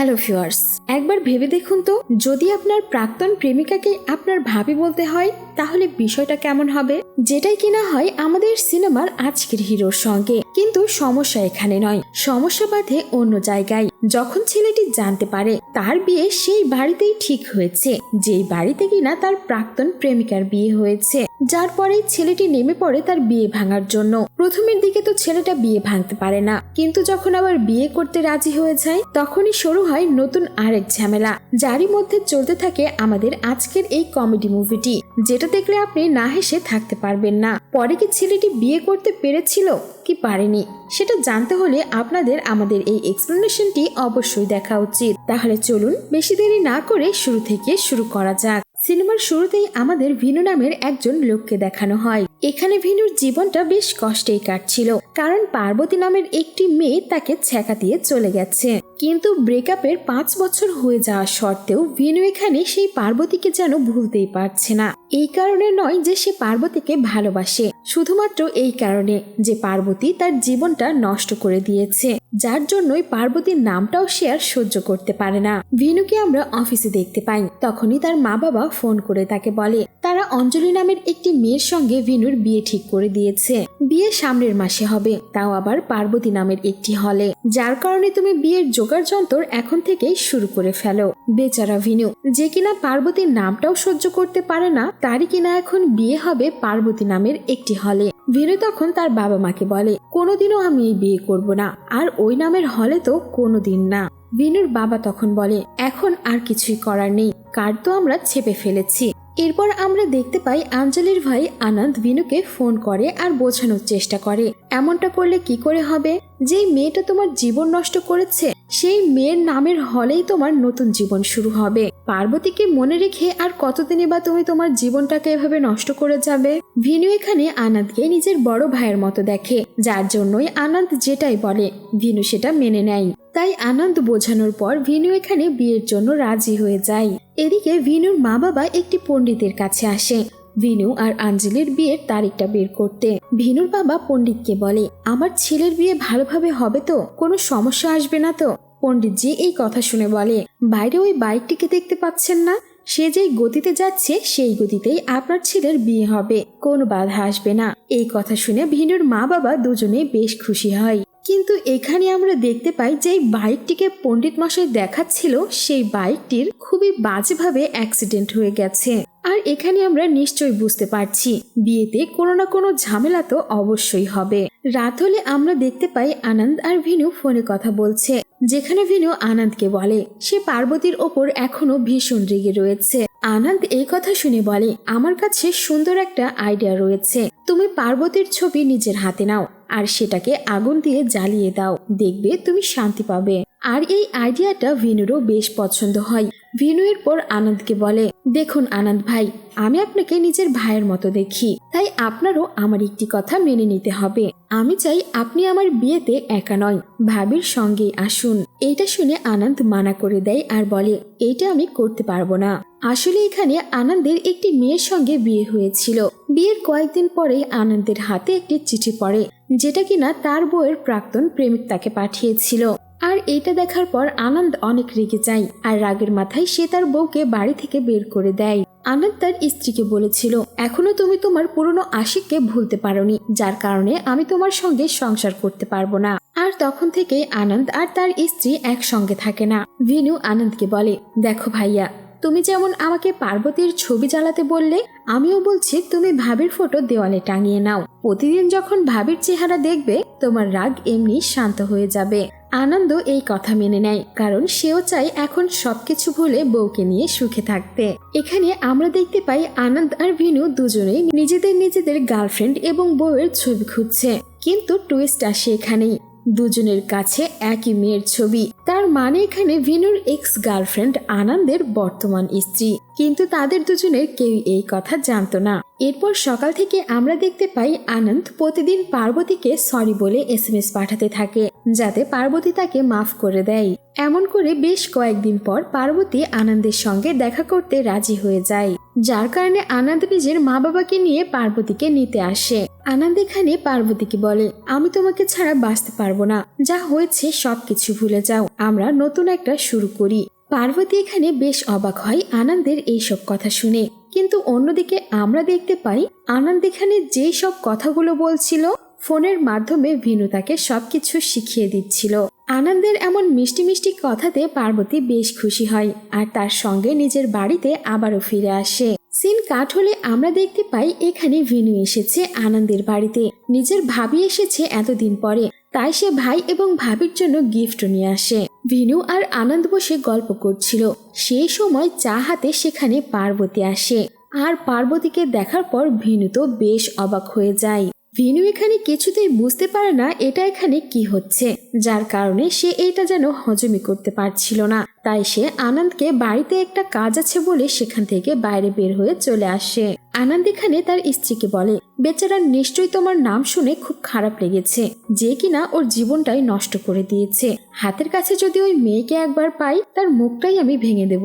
Hello viewers একবার ভেবে দেখুন তো যদি আপনার প্রাক্তন প্রেমিকাকে আপনার ভাবি বলতে হয় তাহলে বিষয়টা কেমন হবে? যেটাই কিনা হয়, আমাদের সিনেমার আজকের হিরোর সঙ্গে। কিন্তু সমস্যা এখানে নয়। সমস্যা বাঁধে অন্য জায়গায়। যখন ছেলেটি জানতে পারে, তার বিয়ে সেই বাড়িতেই ঠিক হয়েছে। যেই বাড়িতে কিনা তার প্রাক্তন প্রেমিকার বিয়ে হয়েছে। যার পরে ছেলেটি নেমে পড়ে তার বিয়ে ভাঙার জন্য। প্রথমের দিকে তো ছেলেটা বিয়ে ভাঙতে পারে না। কিন্তু যখন আবার বিয়ে করতে রাজি হয়ে যায়, তখনই শুরু হয় নতুন আরেক ঝামেলা। যারই মধ্যে চলতে থাকে আমাদের আজকের এই কমেডি মুভিটি, যেটা দেখলে আপনি না হেসে থাকতে পারবেন না। পরে কি ছেলেটি বিয়ে করতে পেরেছিল কি পারেনি? সেটা জানতে হলে আপনাদের আমাদের এই এক্সপ্লেনেশনটি অবশ্যই দেখা উচিত। তাহলে চলুন বেশি দেরি না করে শুরু থেকে শুরু করা যাক। সিনেমার শুরুতেই আমাদের ভিনু নামের একজন লোককে দেখানো হয়। এখানে ভিনুর জীবনটা বেশ কষ্টেই কাটছিল, কারণ পার্বতী নামের একটি মেয়ে তাকে ছ্যাঁকা দিয়ে চলে গেছে। কিন্তু ব্রেকআপের পাঁচ বছর হয়ে যাওয়া সত্ত্বেও ভিনু এখানে সেই পার্বতীকে যেন ভুলতেই পারছে না। এই কারণে নয় যে সে পার্বতীকে ভালোবাসে, শুধুমাত্র এই কারণে যে পার্বতী তার জীবনটা নষ্ট করে দিয়েছে, যার জন্যই পার্বতীর নামটাও সে আর সহ্য করতে পারে না। ভিনুকে আমরা অফিসে দেখতে পাই, তখনই তার মা বাবা ফোন করে তাকে বলে। তারা অঞ্জলি নামের একটি মেয়ের সঙ্গে ভিনুর বিয়ে ঠিক করে দিয়েছে। বিয়ে সামনের মাসে হবে, তাও আবার পার্বতী নামের একটি হলে। যার কারণে তুমি বিয়ের জোগাড় যন্ত্র এখন থেকেই শুরু করে ফেলো। বেচারা ভিনু, যে কিনা পার্বতীর নামটাও সহ্য করতে পারে না, তারই কিনা এখন বিয়ে হবে পার্বতী নামের একটি হলে। ভিনু তখন তার বাবা মাকে বলে, কোনোদিনও আমি এই বিয়ে করব না, আর ওই নামের হলে তো কোনোদিন না। ভিনুর বাবা তখন বলে, এখন আর কিছুই করার নেই কার তো আমরা ছেপে ফেলেছি। এরপর আমরা দেখতে পাই আঞ্জলির ভাই আনন্দ বিনুকে ফোন করে আর বোঝানোর চেষ্টা করে, এমনটা করলে কি করে হবে? যেই মেয়েটা তোমার জীবন নষ্ট করেছে, সেই মেয়ের নামের হলেই তোমার নতুন জীবন শুরু হবে। পার্বতীকে মনে রেখে আর কতদিনই বা তুমি তোমার জীবনটাকে এভাবে নষ্ট করে যাবে? ভিনু এখানে আনন্দকে নিজের বড় ভাইয়ের মতো দেখে, যার জন্যই আনন্দ যেটাই বলে, ভিনু সেটা মেনে নেয়। তাই আনন্দ বোঝানোর পর ভিনু এখানে বিয়ের জন্য রাজি হয়ে যায়। এদিকে ভিনুর মা বাবা একটি পণ্ডিতের কাছে আসে। ভিনু আর আঞ্জলির বিয়ের তারিখটা বের করতে। ভিনুর বাবা পণ্ডিতকে বলে, আমার ছেলের বিয়ে ভালোভাবে হবে তো? কোনো সমস্যা আসবে না তো? পণ্ডিতজি এই কথা শুনে বলে, বাইরে ওই বাইকটিকে দেখতে পাচ্ছেন না? সে যেই গতিতে যাচ্ছে, সেই গতিতেই আপনার ছেলের বিয়ে হবে। কোনো বাধা আসবে না। এই কথা শুনে ভিনুর মা বাবা দুজনে বেশ খুশি হয়। কিন্তু এখানে আমরা দেখতে পাই যে বাইকটিকে পণ্ডিত মশাই দেখাচ্ছিল, সেই বাইকটির খুবই বাজেভাবে অ্যাক্সিডেন্ট হয়ে গেছে। আর এখানে আমরা নিশ্চয়ই বুঝতে পারছি, বিয়েতে কোনো না কোনো ঝামেলা তো অবশ্যই হবে। রাত হলে আমরা দেখতে পাই আনন্দ আর ভিনু ফোনে কথা বলছে, যেখানে ভিনু আনন্দকে বলে। সে পার্বতীর ওপর এখনও ভীষণ রেগে রয়েছে। আনন্দ এই কথা শুনে বলে, আমার কাছে সুন্দর একটা আইডিয়া রয়েছে। তুমি পার্বতীর ছবি নিজের হাতে নাও। সেটাকে আগুন দিয়ে জ্বালিয়ে দাও। দেখবে তুমি শান্তি পাবে। আর এই আইডিয়াটা ভিনুরও বেশ পছন্দ হয়। ভিনু এর পর আনন্দকে বলে, দেখুন আনন্দ ভাই, আমি আপনাকে নিজের ভাইয়ের মতো দেখি। তাই আপনারও আমার একটি কথা মেনে নিতে হবে। আমি চাই আপনি আমার বিয়েতে একা নয়, ভাবির সঙ্গেই আসুন। এইটা শুনে আনন্দ মানা করে দেয় আর বলে, এইটা আমি করতে পারব না। আসলে এখানে আনন্দের একটি মেয়ের সঙ্গে বিয়ে হয়েছিল। বিয়ের কয়েকদিন পরে আনন্দের হাতে একটি চিঠি পড়ে, যেটা কিনা তার বউয়ের প্রাক্তন প্রেমিক তাকে পাঠিয়েছিল। আর এইটা দেখার পর আনন্দ অনেক রেগে যায় আর রাগের মাথায় সে তার বউকে বাড়ি থেকে বের করে দেয়। আনন্দ তার স্ত্রীকে বলেছিল, এখনও তুমি তোমার পুরনো আশিককে ভুলতে পারোনি, যার কারণে আমি তোমার সঙ্গে সংসার করতে পারব না। আর তখন থেকে আনন্দ আর তার স্ত্রী একসঙ্গে থাকে না। ভিনু আনন্দকে বলে, দেখো ভাইয়া, তুমি যেমন আমাকে পার্বতীর ছবি জ্বালাতে বললে, আমিও বলছি তুমি ভাবির ফটো দেওয়ালে টাঙিয়ে নাও। প্রতিদিন যখন ভাবির চেহারা দেখবে, তোমার রাগ এমনি শান্ত হয়ে যাবে। আনন্দ এই কথা মেনে নেয়, কারণ সেও চায় এখন সবকিছু ভুলে বউকে নিয়ে সুখে থাকতে। এখানে আমরা দেখতে পাই আনন্দ আর ভিনু দুজনেই নিজেদের নিজেদের গার্লফ্রেন্ড এবং বউয়ের ছবি খুঁজছে, কিন্তু টুইস্ট আসে এখানেই। দুজনের কাছে একই মেয়ের ছবি। তার মানে এখানে ভিনুর এক্স গার্লফ্রেন্ড আনন্দের বর্তমান স্ত্রী। কিন্তু তাদের দুজনের কেউ এই কথা জানতো না। এরপর সকাল থেকে আমরা দেখতে পাই আনন্দ প্রতিদিন পার্বতীকে সরি বলে এস পাঠাতে থাকে, যাতে পার্বতী তাকে মাফ করে দেয়। এমন করে বেশ কয়েকদিন পর পার্বতী আনন্দের সঙ্গে দেখা করতে রাজি হয়ে যায়। যার কারণে আনন্দ নিজের মা বাবাকে নিয়ে পার্বতীকে নিতে আসে। আনন্দ এখানে পার্বতীকে বলে, আমি তোমাকে ছাড়া বাঁচতে পারব না। যা হয়েছে সবকিছু ভুলে যাও। আমরা নতুন একটা শুরু করি। পার্বতী এখানে বেশ অবাক হয় আনন্দের এইসব কথা শুনে। কিন্তু অন্যদিকে আমরা দেখতে পাই, আনন্দ এখানে যেই সব কথাগুলো বলছিল ফোনের মাধ্যমে ভিনু তাকে সবকিছু শিখিয়ে দিচ্ছিল। আনন্দের এমন মিষ্টি মিষ্টি কথাতে পার্বতী বেশ খুশি হয় আর তার সঙ্গে নিজের বাড়িতে আবারও ফিরে আসে। সিন কাট হলে আমরা দেখতে পাই এখানে ভিনু এসেছে আনন্দের বাড়িতে। নিজের ভাবি এসেছে এতদিন পরে, তাই সে ভাই এবং ভাবির জন্য গিফট নিয়ে আসে। ভিনু আর আনন্দ বসে গল্প করছিল। সেই সময় চা হাতে সেখানে পার্বতী আসে। আর পার্বতীকে দেখার পর ভিনু তো বেশ অবাক হয়ে যায়। ভিনু এখানে কিছুতেই বুঝতে পারে না এটা এখানে কি হচ্ছে, যার কারণে সে এটা যেন হজমি করতে পারছিল না। তাই সে আনন্দকে বাড়িতে একটা কাজ আছে বলে সেখান থেকে বাইরে বের হয়ে চলে আসে। আনন্দ এখানে তার স্ত্রীকে বলে, বেচারা নিশ্চয়ই তোমার নাম শুনে খুব খারাপ লেগেছে, যে কিনা ওর জীবনটাই নষ্ট করে দিয়েছে। হাতের কাছে যদি ওই মেয়েকে একবার পাই, তার মুখটাই আমি ভেঙে দেব।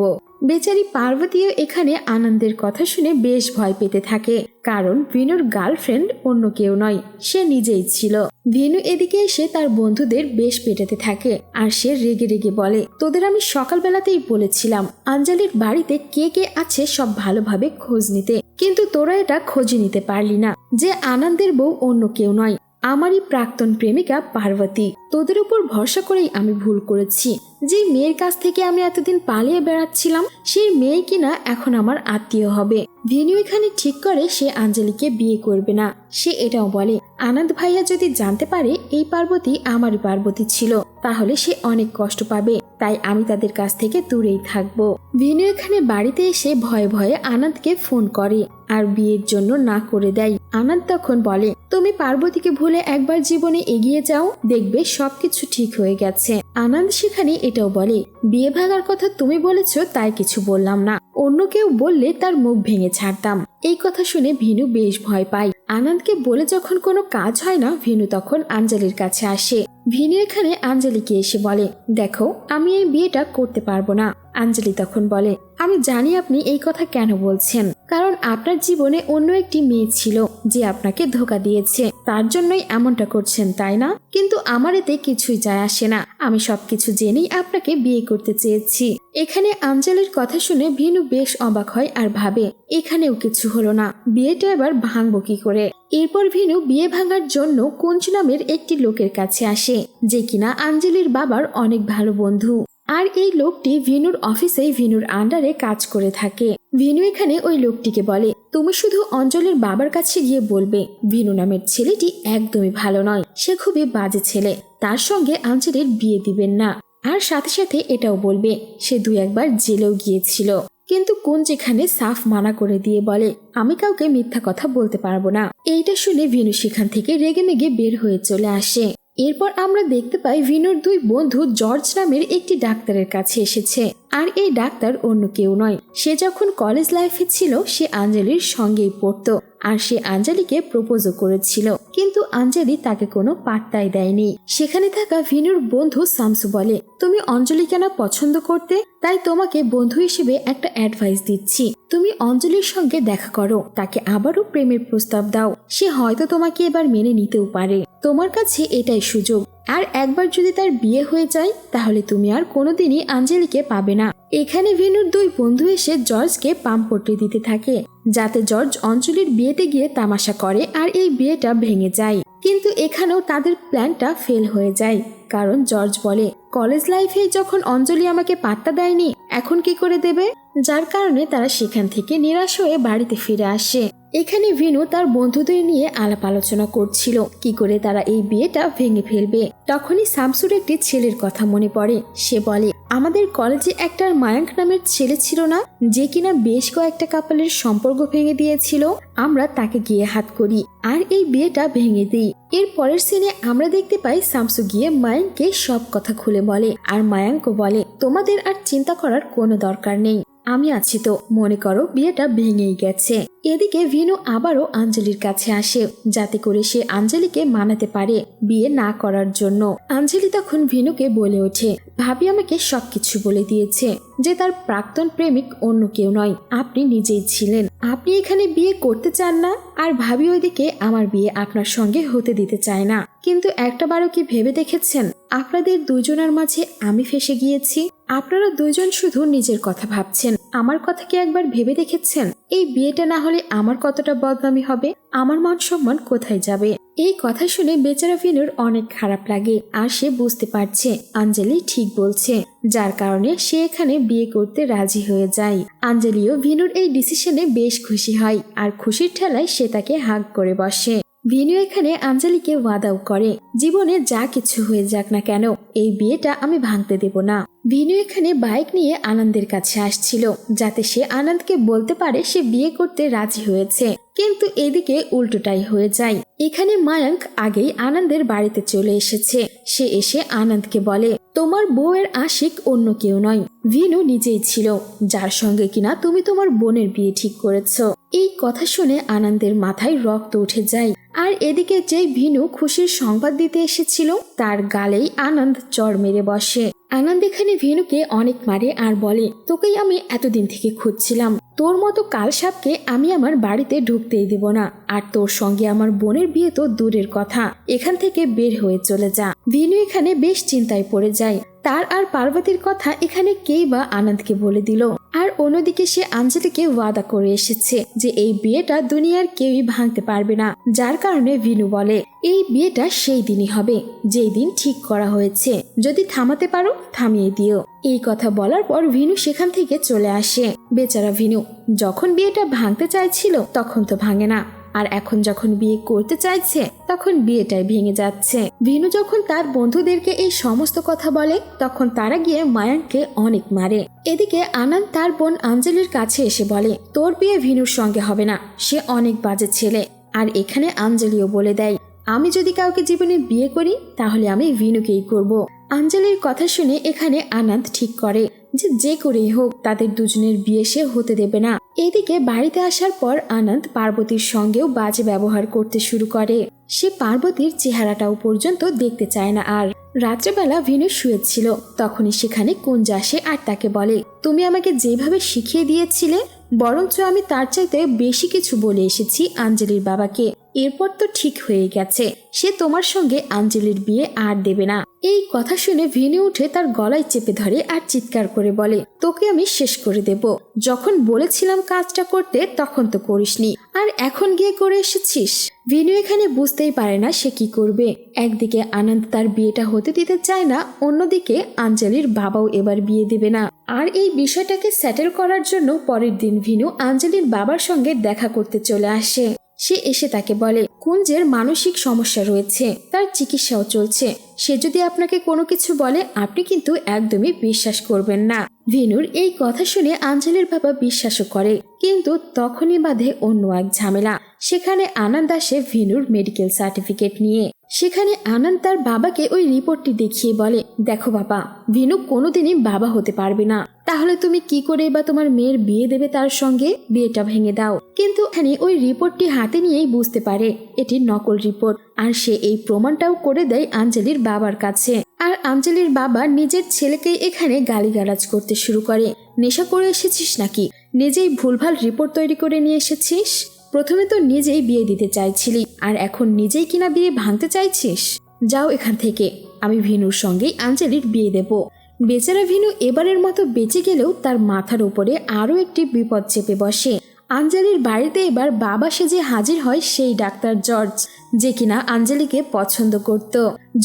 বেচারি পার্বতীও এখানে আনন্দের কথা শুনে বেশ ভয় পেতে থাকে। কারণ ভিনুর গার্লফ্রেন্ড অন্য কেউ নয়, সে নিজেই ছিল। ভিনু এদিকে এসে তার বন্ধুদের বেশ পেটাতে থাকে আর সে রেগে রেগে বলে, তোদের আমি সকালবেলাতেই বলেছিলাম, আঞ্জালির বাড়িতে কে কে আছে সব ভালোভাবে খোঁজ নিতে। কিন্তু তোরা এটা খোঁজে নিতে পারলি না যে আনন্দের বউ অন্য কেউ নয়। আমারই প্রাক্তন প্রেমিকা পার্বতী। তোদের উপর ভরসা করেই আমি ভুল করেছি। যে মেয়ের কাছ থেকে আমি এতদিন পালিয়ে বেড়াচ্ছিলাম, সেই মেয়ে কিনা এখন আমার আত্মীয় হবে। ভিনু এখানে ঠিক করে সে আঞ্জলিকে বিয়ে করবে না। সে এটাও বলে, আনন্দ ভাইয়া যদি জানতে পারে, এই পার্বতী আমারই পার্বতী ছিল, তাহলে সে অনেক কষ্ট পাবে। তাই আমি তাদের কাছ থেকে দূরেই থাকব। ভিনু এখানে বাড়িতে এসে ভয়ে ভয়ে আনন্দকে ফোন করে, আর বিয়ের জন্য না করে দেয়। আনন্দ তখন বলে, তুমি পার্বতীকে ভুলে একবার জীবনে এগিয়ে যাও, দেখবে সবকিছু ঠিক হয়ে গেছে। আনন্দ সেখানে এটাও বলে, বিয়ে ভাঙার কথা তুমি বলেছ, তাই কিছু বললাম না। অন্য কেউ বললে তার মুখ ভেঙে ছাড়তাম। এই কথা শুনে ভিনু বেশ ভয় পায়। আনন্দকে বলে যখন কোনো কাজ হয় না, ভিনু তখন আঞ্জলির কাছে আসে। ভিনু এখানে আঞ্জলিকে এসে বলে, দেখো, আমি এই বিয়েটা করতে পারব না। আঞ্জলি তখন বলে আমি জানি আপনি এই কথা কেন বলছেন। কারণ আপনার জীবনে অন্য একটি মেয়ে ছিল যে আপনাকে ধোকা দিয়েছে। তার জন্যই এমনটা করছেন, তাই না? কিন্তু আমার এতে কিছুই যায় আসে না। আমি সবকিছু জেনেই আপনাকে বিয়ে করতে চেয়েছি। এখানে আঞ্জলির কথা শুনে ভিনু বেশ অবাক হয় আর ভাবে, এখানেও কিছু হলো না। বিয়েটা এবার ভাঙবো কি করে? এরপর ভিনু বিয়ে ভাঙার জন্য কুঞ্জ নামের একটি লোকের কাছে আসে, যে কিনা আঞ্জলির বাবার অনেক ভালো বন্ধু। আর এই লোকটি ভিনুর অফিসে ভিনুর আন্ডারে কাজ করে থাকে। ভিনু এখানে ওই লোকটিকে বলে, তুমি শুধু অঞ্জলির বাবার কাছে গিয়ে বলবে, ভিনু নামের ছেলেটি একদমই ভালো নয়, সে খুবই বাজে ছেলে, তার সঙ্গে আঞ্জলির বিয়ে দিবেন না। আর সাথে সাথে এটাও বলবে, সে দু একবার জেলেও গিয়েছিল। কিন্তু কোন যেখানে সাফ মানা করে দিয়ে বলে, আমি কাউকে মিথ্যা কথা বলতে পারব না। এইটা শুনে ভিনু সেখান থেকে রেগে মেগে বের হয়ে চলে আসে। এরপর আমরা দেখতে পাই ভিনুর দুই বন্ধু জর্জ নামের একটি ডাক্তারের কাছে এসেছে। আর এই ডাক্তার অন্য কেউ নয়। সে যখন কলেজ লাইফে ছিল, সে আঞ্জলির সঙ্গেই পড়তো। আর সে আঞ্জলিকে প্রপোজও করেছিল। কিন্তু আঞ্জলি তাকে কোনো পাত্তাই দেয়নি। সেখানে থাকা ভিনুর বন্ধু সামসু বলে, তুমি অঞ্জলি কেন পছন্দ করতে? তাই তোমাকে বন্ধু হিসেবে একটা অ্যাডভাইস দিচ্ছি। তুমি অঞ্জলির সঙ্গে দেখা করো। তাকে আবারও প্রেমের প্রস্তাব দাও। সে হয়তো তোমাকে এবার মেনে নিতেও পারে। তোমার কাছে এটাই সুযোগ। আর একবার যদি তার বিয়ে হয়ে যায়, তাহলে তুমি আর কোনোদিনই আঞ্জলিকে পাবে না। এখানে ভেনুর দুই বন্ধু এসে জর্জকে পাম্পট্টি দিতে থাকে, যাতে জর্জ অঞ্চলের বিয়েতে গিয়ে তামাশা করে আর এই বিয়েটা ভেঙে যায়। কিন্তু এখানেও তাদের প্ল্যানটা ফেল হয়ে যায়। কারণ জর্জ বলে, কলেজ লাইফে যখন অঞ্জলি আমাকে পাত্তা দেয়নি, এখন কি করে দেবে? যার কারণে তারা সেখান থেকে নিরাশ হয়ে বাড়িতে ফিরে আসে। এখানে ভিনু তার বন্ধুদের নিয়ে আলাপ আলোচনা করছিল। কি করে তারা এই বিয়েটা ভেঙে ফেলবে? তখনই শামসুর একটি ছেলের কথা মনে পড়ে। সে বলে, আমাদের কলেজে একটা মায়াঙ্ক নামের ছেলে ছিল না, যে কিনা বেশ কয়েকটা কাপালের সম্পর্ক ভেঙে দিয়েছিল। আমরা তাকে গিয়ে হাত করি, আর এই বিয়েটা ভেঙে দিই। এর পরের সিনে আমরা দেখতে পাই শামসু গিয়ে মায়াঙ্ককে সব কথা খুলে বলে আর মায়াঙ্ক বলে, তোমাদের আর চিন্তা করার কোনো দরকার নেই। আমি আছি তো। মনে করো বিয়েটা ভেঙেই গেছে। এদিকে ভিনু আবারও আঞ্জলির কাছে আসে, যাতে করে সে আঞ্জলিকে মানাতে পারে বিয়ে না করার জন্য। আঞ্জলি তখন ভিনুকে বলে ওঠে, ভাবি আমাকে সবকিছু বলে দিয়েছে, যে তার প্রাক্তন প্রেমিক অন্য কেউ নয়, আপনি নিজেই ছিলেন। আপনি এখানে বিয়ে করতে চান না, আর ভাবি ওইদিকে আমার বিয়ে আপনার সঙ্গে হতে দিতে চায় না। কিন্তু একটা বারও কি ভেবে দেখেছেন? আপনাদের দুজনের মাঝে আমি ফেসে গিয়েছি। আপনারা দুজন শুধু নিজের কথা ভাবছেন। আমার কথা কি একবার ভেবে দেখেছেন? এই বিয়েটা না হলে আমার কতটা বদনামি হবে? আমার মান সম্মান কোথায় যাবে? এই কথা শুনে বেচারা ফিনুর অনেক খারাপ লাগে, আর সে বুঝতে পারছে। আঞ্জলি ঠিক বলছে, যার কারণে সে এখানে বিয়ে করতে রাজি হয়ে যায়। আঞ্জলিও ভিনুর এই ডিসিশনে বেশ খুশি হয়, আর খুশির ঠেলায় সে তাকে হাগ করে বসে। ভিনু এখানে আঞ্জলিকে ওয়াদাও করে। জীবনে যা কিছু হয়ে যাক না কেন, এই বিয়েটা আমি ভাঙতে দেব না। ভিনু এখানে বাইক নিয়ে আনন্দের কাছে আসছিল, যাতে সে আনন্দকে বলতে পারে সে বিয়ে করতে রাজি হয়েছে। কিন্তু এদিকে উল্টোটাই হয়ে যায়। এখানে মায়াঙ্ক আগেই আনন্দের বাড়িতে চলে এসেছে। সে এসে আনন্দকে বলে, তোমার বউয়ের আশিক অন্য কেউ নয়। ভিনু নিজেই ছিল। যার সঙ্গে কিনা তুমি তোমার বোনের বিয়ে ঠিক করেছ। এই কথা শুনে আনন্দের মাথায় রক্ত উঠে যায়। আর এদিকে যে ভিনু খুশির সংবাদ দিতে এসেছিল, তার গালেই আনন্দ চড় মেরে বসে। আনন্দ এখানে ভিনুকে অনেক মারে আর বলে, তোকেই আমি এতদিন থেকে খুঁজছিলাম। তোর মতো কাল সাপকে আমি আমার বাড়িতে ঢুকতেই দেব না। আর তোর সঙ্গে আমার বোনের বিয়ে তো দূরের কথা। এখান থেকে বের হয়ে চলে যা। ভিনু এখানে বেশ চিন্তায় পড়ে যায়। তার আর পার্বতীর কথা এখানে কেই বা আনন্দকে বলে দিল। আর অন্যদিকে সে আঞ্জলিকে ওয়াদা করে এসেছে যে এই বিয়েটা দুনিয়ার কেউই ভাঙতে পারবে না, যার কারণে ভিনু বলে, এই বিয়েটা সেই দিনই হবে, যেই দিন ঠিক করা হয়েছে। যদি থামাতে পারো, থামিয়ে দিও। এই কথা বলার পর ভিনু সেখান থেকে চলে আসে। বেচারা ভিনু, যখন বিয়েটা ভাঙতে চাইছিল, তখন তো ভাঙে না। আর এখন যখন বিয়ে করতে চাইছে, তখন বিয়েটাই ভেঙে যাচ্ছে। ভিনু যখন তার বন্ধুদেরকে এই সমস্ত কথা বলে, তখন তারা গিয়ে মায়াঙ্ককে অনেক মারে। এদিকে আনন্দ তার বোন আঞ্জলির কাছে এসে বলে, তোর বিয়ে ভিনুর সঙ্গে হবে না, সে অনেক বাজে ছেলে। আর এখানে আঞ্জলিও বলে দেয়, আমি যদি কাউকে জীবনে বিয়ে করি, তাহলে আমি ভিনুকেই করব। আঞ্জলির কথা শুনে এখানে আনন্দ ঠিক করে। যে যে করেই হোক তাদের দুজনের বিয়ে সে হতে দেবে না। এদিকে বাড়িতে আসার পর আনন্দ পার্বতীর সঙ্গেও বাজে ব্যবহার করতে শুরু করে। সে পার্বতীর চেহারাটাও পর্যন্ত দেখতে চায় না আর রাত্রেবেলা ভিনু শুয়েছিল। তখনই সেখানে কুঞ্জ আসে আর তাকে বলে, তুমি আমাকে যেভাবে শিখিয়ে দিয়েছিলে, বরঞ্চ আমি তার চাইতে বেশি কিছু বলে এসেছি আঞ্জলির বাবাকে। এরপর তো ঠিক হয়ে গেছে। সে তোমার সঙ্গে আঞ্জলির বিয়ে আর দেবে না। এই কথা শুনে ভিনু উঠে তার গলায় চেপে ধরে আর চিৎকার করে বলে, তোকে আমি শেষ করে দেব। যখন বলেছিলাম কাজটা করতে, তখন তো করিসনি। আর এখন গিয়ে করে এসেছিস? ভিনু এখানে বুঝতেই পারে না সে কি করবে। একদিকে আনন্দ তার বিয়েটা হতে দিতে চায় না, অন্যদিকে আঞ্জলির বাবাও এবার বিয়ে দেবে না। আর এই বিষয়টাকে সেটেল করার জন্য পরের দিন ভিনু আঞ্জলির বাবার সঙ্গে দেখা করতে চলে আসে। সে এসে তাকে বলে কুঞ্জের মানসিক সমস্যা রয়েছে, তার চিকিৎসাও চলছে। সে যদি আপনাকে কোনো কিছু বলে, আপনি কিন্তু একদমই বিশ্বাস করবেন না। ভিনুর এই কথা শুনে আঞ্জলির বাবা বিশ্বাসও করে। কিন্তু তখনই বাধে অন্য এক ঝামেলা। সেখানে আনন্দ আসে ভিনুর মেডিকেল সার্টিফিকেট নিয়ে। সেখানে আনন্দ তার বাবাকে ওই রিপোর্টটি দেখিয়ে বলে, দেখো বাবা, ভিনু কোনোদিনই বাবা হতে পারবে না। তাহলে তুমি কি করে বা তোমার মেয়ের বিয়ে দেবে তার সঙ্গে? বিয়েটা ভেঙে দাও। কিন্তু এখানে ওই রিপোর্টটি হাতে নিয়েই বুঝতে পারে, এটি নকল রিপোর্ট। আর সে এই প্রমাণটাও করে দেয় আঞ্জলির বাবার কাছে। আর আঞ্জলির বাবা নিজের ছেলেকেই এখানে গালিগালাজ করতে শুরু করে। নেশা করে এসেছিস নাকি? নিজেই ভুলভাল রিপোর্ট তৈরি করে নিয়ে এসেছিস? প্রথমে তো নিজেই বিয়ে দিতে চাইছিলি, আর এখন নিজেই কিনা বিয়ে ভাঙতে চাইছিস? যাও এখান থেকে, আমি ভিনুর সঙ্গেই আঞ্জলির বিয়ে দেব। বেচারা ভিনু এবারের মতো বেঁচে গেলেও তার মাথার উপরে আরও একটি বিপদ চেপে বসে। আঞ্জলির বাড়িতে এবার বাবা সেজে হাজির হয় সেই ডাক্তার জর্জ, যে কিনা আঞ্জলিকে পছন্দ করত।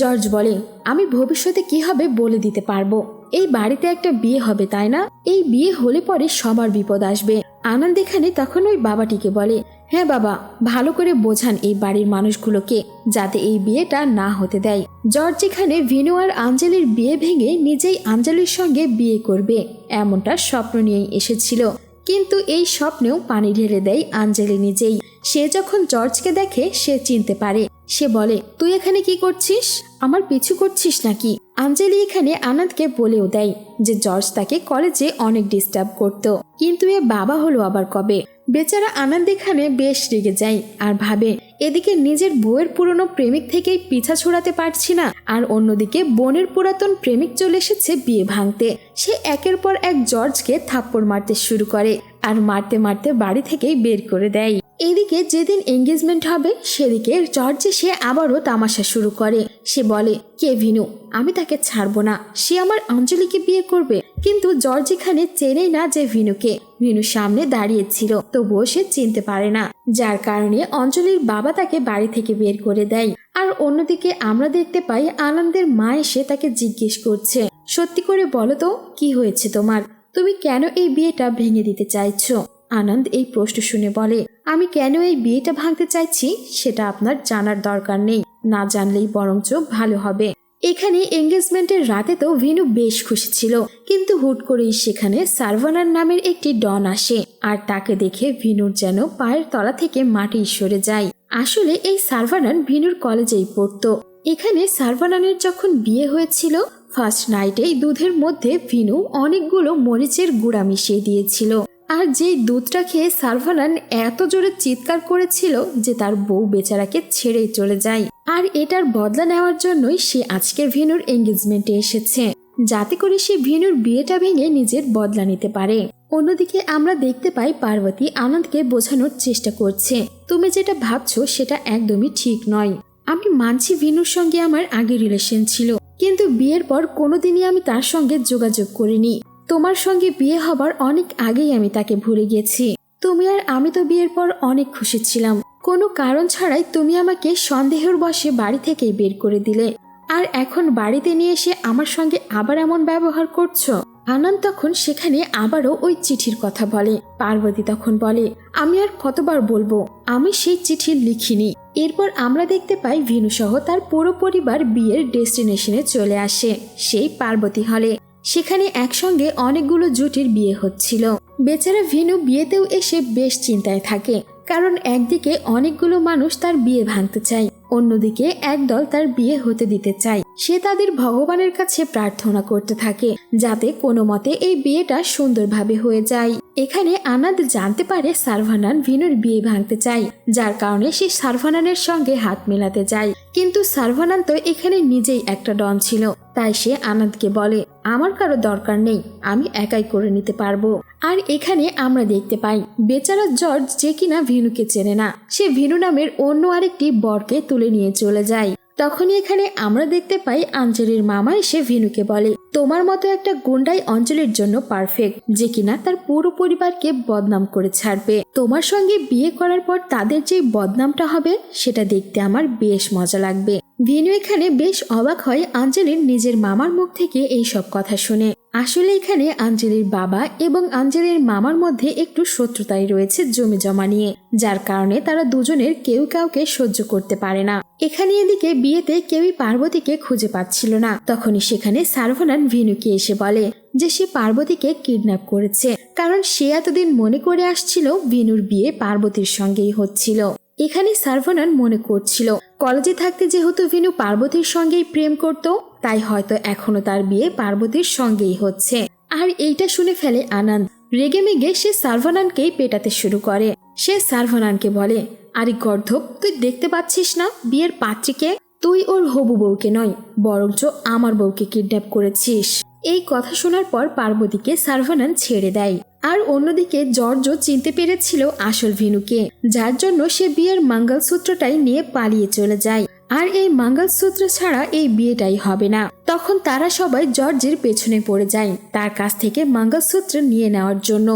জর্জ বলে, আমি ভবিষ্যতে কি হবে বলে দিতে পারব? এই বাড়িতে একটা বিয়ে হবে, তাই না? এই বিয়ে হলে পরে সবার বিপদ আসবে। আনন্দ এখানে তখন ওই বাবাটিকে বলে হ্যাঁ বাবা, ভালো করে বোঝান এই বাড়ির মানুষগুলোকে, যাতে এই বিয়েটা না হতে দেয়। জর্জ এখানে ভিনু আর আঞ্জলির বিয়ে ভেঙে নিজেই আঞ্জলির সঙ্গে বিয়ে করবে, এমনটা স্বপ্ন নিয়েই এসেছিল। কিন্তু এই স্বপ্নেও পানি ঢেলে দেয় আঞ্জলি নিজেই। সে যখন জর্জকে দেখে, সে চিনতে পারে। সে বলে, তুই এখানে কি করছিস? আমার পিছু করছিস নাকি? আঞ্জলি এখানে আনন্দকে বলেও দেয় যে জর্জ তাকে কলেজে অনেক ডিস্টার্ব করত। কিন্তু এ বাবা হলো আবার কবে? বেচারা আনন্দ এখানে বেশ রেগে যায় আর ভাবে, এদিকে নিজের বউয়ের পুরনো প্রেমিক থেকেই পিছা ছড়াতে পারছি না আর অন্যদিকে বোনের পুরাতন প্রেমিক চলে এসেছে বিয়ে ভাঙতে। সে একের পর এক জর্জকে থাপ্পড় মারতে শুরু করে আর মারতে মারতে বাড়ি থেকেই বের করে দেয়। এদিকে যেদিন এঙ্গেজমেন্ট হবে, সেদিকে জর্জ সে আবারও তামাশা শুরু করে। সে বলে, কে ভিনু? আমি তাকে ছাড়বো না। সে আমার অঞ্জলিকে বিয়ে করবে। কিন্তু জর্জ এখানে চেনেই না যে ভিনুকে। ভিনু সামনে দাঁড়িয়েছিল তবুও সে চিনতে পারে না। যার কারণে অঞ্জলির বাবা তাকে বাড়ি থেকে বের করে দেয়। আর অন্যদিকে আমরা দেখতে পাই, আনন্দের মা এসে তাকে জিজ্ঞেস করছে, সত্যি করে বলো তো, কি হয়েছে তোমার? তুমি কেন এই বিয়েটা ভেঙে দিতে চাইছো? আনন্দ এই প্রশ্ন শুনে বলে, আমি কেন এই বিয়েটা ভাঙতে চাইছি? সেটা আপনার জানার দরকার নেই। না জানলেই বরঞ্চ ভালো হবে। এখানে এঙ্গেজমেন্টের রাতে তো ভিনু বেশ খুশি ছিল। কিন্তু হুট করেই সেখানে সার্ভানার নামের একটি ডন আসে আর তাকে দেখে ভিনুর যেন পায়ের তলা থেকে মাটি সরে যায়। আসলে এই সার্ভানান ভিনুর কলেজেই পড়তো। এখানে সার্ভানানের যখন বিয়ে হয়েছিল ফার্স্ট নাইটেই দুধের মধ্যে ভিনু অনেকগুলো মরিচের গুঁড়া মিশিয়ে দিয়েছিল। আর যেই দুধটা খেয়ে সার্ভানান এত জোরে চিৎকার করেছিল যে তার বউ বেচারাকে ছেড়েই চলে যায়। আর এটার বদলা নেওয়ার জন্যই সে আজকে ভেনুর এঙ্গেজমেন্টে এসেছে। যাতে করে সে ভেনুর বিয়েটা ভেঙে নিজের বদলা নিতে পারে। অন্যদিকে আমরা দেখতে পাই পার্বতী আনন্দকে বোঝানোর চেষ্টা করছে। তুমি যেটা ভাবছ সেটা একদমই ঠিক নয়। আমি মানছি ভিনুর সঙ্গে আমার আগে রিলেশন ছিল। কিন্তু বিয়ের পর কোনোদিনই আমি তার সঙ্গে যোগাযোগ করিনি। তোমার সঙ্গে বিয়ে হবার অনেক আগেই আমি তাকে ভুলে গেছি। তুমি আর আমি তো বিয়ের পর অনেক খুশি ছিলাম। কোনো কারণ ছাড়াই তুমি আমাকে সন্দেহের বসে বাড়ি থেকেই বের করে দিলে। আর এখন বাড়িতে নিয়ে এসে আমার সঙ্গে আবার এমন ব্যবহার করছ? আনন্দ তখন সেখানে আবারও ওই চিঠির কথা বলে। পার্বতী তখন বলে, আমি আর কতবার বলব? আমি সেই চিঠি লিখিনি। এরপর আমরা দেখতে পাই ভিনুসহ তার পুরো পরিবার বিয়ের ডেস্টিনেশনে চলে আসে। সেই পার্বতী হলে সেখানে একসঙ্গে অনেকগুলো জুটির বিয়ে হচ্ছিল। বেচারা ভিনু বিয়েতেও এসে বেশ চিন্তায় থাকে, কারণ একদিকে অনেকগুলো মানুষ তার বিয়ে ভাঙতে চায়, অন্যদিকে একদল তার বিয়ে হতে দিতে চায়। সে তাদের ভগবানের কাছে প্রার্থনা করতে থাকে, যাতে কোনো মতে এই বিয়েটা সুন্দরভাবে হয়ে যায়। এখানে আনাদ জানতে পারে সারভানান ভিনুর বিয়ে ভাঙতে চায়, যার কারণে সে সারভানানের সঙ্গে হাত মেলাতে যায়। কিন্তু সারভানান তো এখানে নিজেই একটা ডন ছিল, তাই সে আনন্দকে বলে আমার কারও দরকার নেই, আমি একাই করে নিতে পারব। আর এখানে আমরা দেখতে পাই, বেচারা জর্জ যে কিনা ভিনুকে চেনে না। সে ভিনু নামের অন্য আরেকটি বরকে তুলে নিয়ে চলে যায়। তখনই এখানে আমরা দেখতে পাই, আঞ্জলির মামা এসে ভিনুকে বলে, তোমার মতো একটা গুন্ডাই অঞ্জলির জন্য পারফেক্ট যে কিনা তার পুরো পরিবারকে বদনাম করে ছাড়বে। তোমার সঙ্গে বিয়ে করার পর তাদের যে বদনামটা হবে, সেটা দেখতে আমার বেশ মজা লাগবে। ভিনু এখানে বেশ অবাক হয় আঞ্জলির নিজের মামার মুখ থেকে এই সব কথা শুনে। আসলে এখানে আঞ্জলির বাবা এবং আঞ্জলির মামার মধ্যে একটু শত্রুতাই রয়েছে জমি জমা নিয়ে, যার কারণে তারা দুজনের কেউ কাউকে সহ্য করতে পারে না। এখানে এদিকে বিয়েতে কেউই পার্বতীকে খুঁজে পাচ্ছিল না। তখনই সেখানে সার্ভনান ভিনুকে এসে বলে যে সে পার্বতীকে কিডন্যাপ করেছে, কারণ সে এতদিন মনে করে আসছিল ভিনুর বিয়ে পার্বতীর সঙ্গেই হচ্ছিল। এখানে সার্ভনান মনে করছিল কলেজে থাকতে যেহেতু ভিনু পার্বতীর সঙ্গেই প্রেম করত, তাই হয়তো এখনও তার বিয়ে পার্বতীর সঙ্গেই হচ্ছে। আর এইটা শুনে ফেলে আনন্দ। রেগে মেগে সে সার্ভনানকেই পেটাতে শুরু করে। সে সার্ভনানকে বলে, আরে গর্ধব, তুই দেখতে পাচ্ছিস না বিয়ের পাত্রীকে? তুই ওর হবু বউকে নয়, বরঞ্চ আমার বউকে কিডন্যাপ করেছিস। এই কথা শোনার পর পার্বতীকে সার্ভানান ছেড়ে দেয়। আর অন্যদিকে জর্জ চিনতে পেরেছিল আসল ভিনুকে, যার জন্য সে বিয়ের মঙ্গলসূত্রটাই নিয়ে পালিয়ে চলে যায়। আর এই মঙ্গলসূত্র ছাড়া এই বিয়েটাই হবে না। তখন তারা সবাই জর্জের পেছনে পড়ে যায়, তার কাছ থেকে মঙ্গলসূত্র নিয়ে নেওয়ার জন্য।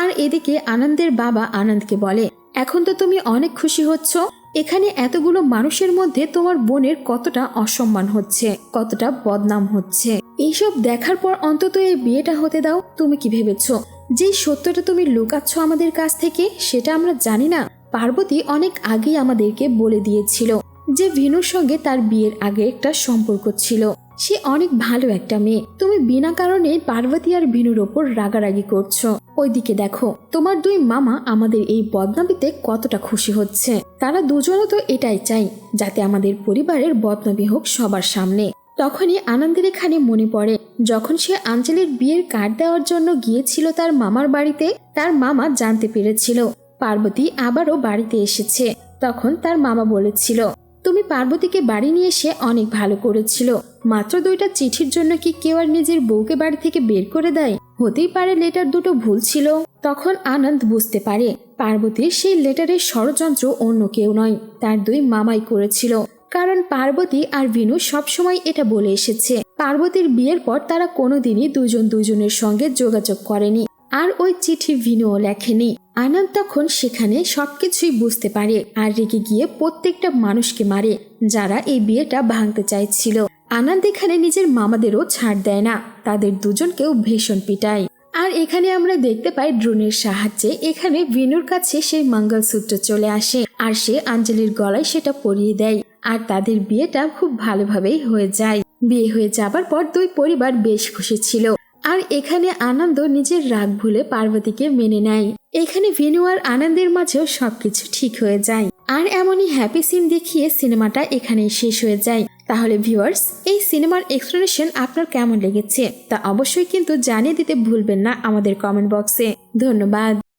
আর এদিকে আনন্দের বাবা আনন্দকে বলে, এখন তো তুমি অনেক খুশি হচ্ছ। এখানে এতগুলো মানুষের মধ্যে তোমার বোনের কতটা অসম্মান হচ্ছে, কতটা বদনাম হচ্ছে। এইসব দেখার পর অন্তত এই বিয়েটা হতে দাও। তুমি কি ভেবেছো? যে সত্যটা তুমি লুকাচ্ছ আমাদের কাছ থেকে, সেটা আমরা জানি না। পার্বতী অনেক আগেই আমাদেরকে বলে দিয়েছিল যে ভিনুর সঙ্গে তার বিয়ের আগে একটা সম্পর্ক ছিল। সে অনেক ভালো একটা মেয়ে। তুমি বিনা কারণে পার্বতী আর ভিনুর ওপর রাগারাগি করছ। ওইদিকে দেখো, তোমার দুই মামা আমাদের এই বদনামিতে কতটা খুশি হচ্ছে। তারা দুজনও তো এটাই চাই, যাতে আমাদের পরিবারের বদনামি হোক সবার সামনে। তখনই আনন্দের এখানে মনে পড়ে। যখন সে আঞ্জলির বিয়ের কার্ড দেওয়ার জন্য গিয়েছিল তার মামার বাড়িতে, তার মামা জানতে পেরেছিল। পার্বতী আবারও বাড়িতে এসেছে। তখন তার মামা বলেছিল, তুমি পার্বতীকে বাড়ি নিয়ে এসে অনেক ভালো করেছিল। মাত্র দুইটা চিঠির জন্য কি কেউ আর নিজের বউকে বাড়ি থেকে বের করে দেয়? হতেই পারে লেটার দুটো ভুল ছিল তখন আনন্দ বুঝতে পারে, পার্বতীর সেই লেটারের ষড়যন্ত্র অন্য কেউ নয়, তার দুই মামাই করেছিল। কারণ পার্বতী আর বিনু সবসময় এটা বলে এসেছে। পার্বতীর বিয়ের পর তারা কোনোদিনই দুজন দুজনের সঙ্গে যোগাযোগ করেনি। আর ওই চিঠি ভিনুও লেখেনি। আনন্দ তখন সেখানে সবকিছুই বুঝতে পারে আর রেগে গিয়ে প্রত্যেকটা মানুষকে মারে, যারা এই বিয়েটা ভাঙতে চাইছিল। আনন্দ এখানে নিজের মামাদেরও ছাড় দেয় না। তাদের দুজনকেও ভীষণ পিটায়। আর এখানে আমরা দেখতে পাই ড্রোনের সাহায্যে এখানে ভিনুর কাছে সেই মঙ্গলসূত্র চলে আসে আর সে আঞ্জলির গলায় সেটা পরিয়ে দেয় আর তাদের বিয়েটা খুব ভালোভাবেই হয়ে যায়। বিয়ে হয়ে যাবার পর দুই পরিবার বেশ খুশি ছিল আর এখানে আনন্দ নিজের রাগ ভুলে পার্বতীকে মেনে নেয়। এখানে ভিনু আর আনন্দের মাঝেও সবকিছু ঠিক হয়ে যায়। আর এমনই হ্যাপি সিন দেখিয়ে সিনেমাটা এখানেই শেষ হয়ে যায়। তাহলে ভিউয়ার্স, এই সিনেমার এক্সপ্লেনেশন আপনার কেমন লেগেছে তা অবশ্যই কিন্তু জানিয়ে দিতে ভুলবেন না আমাদের কমেন্ট বক্সে। ধন্যবাদ।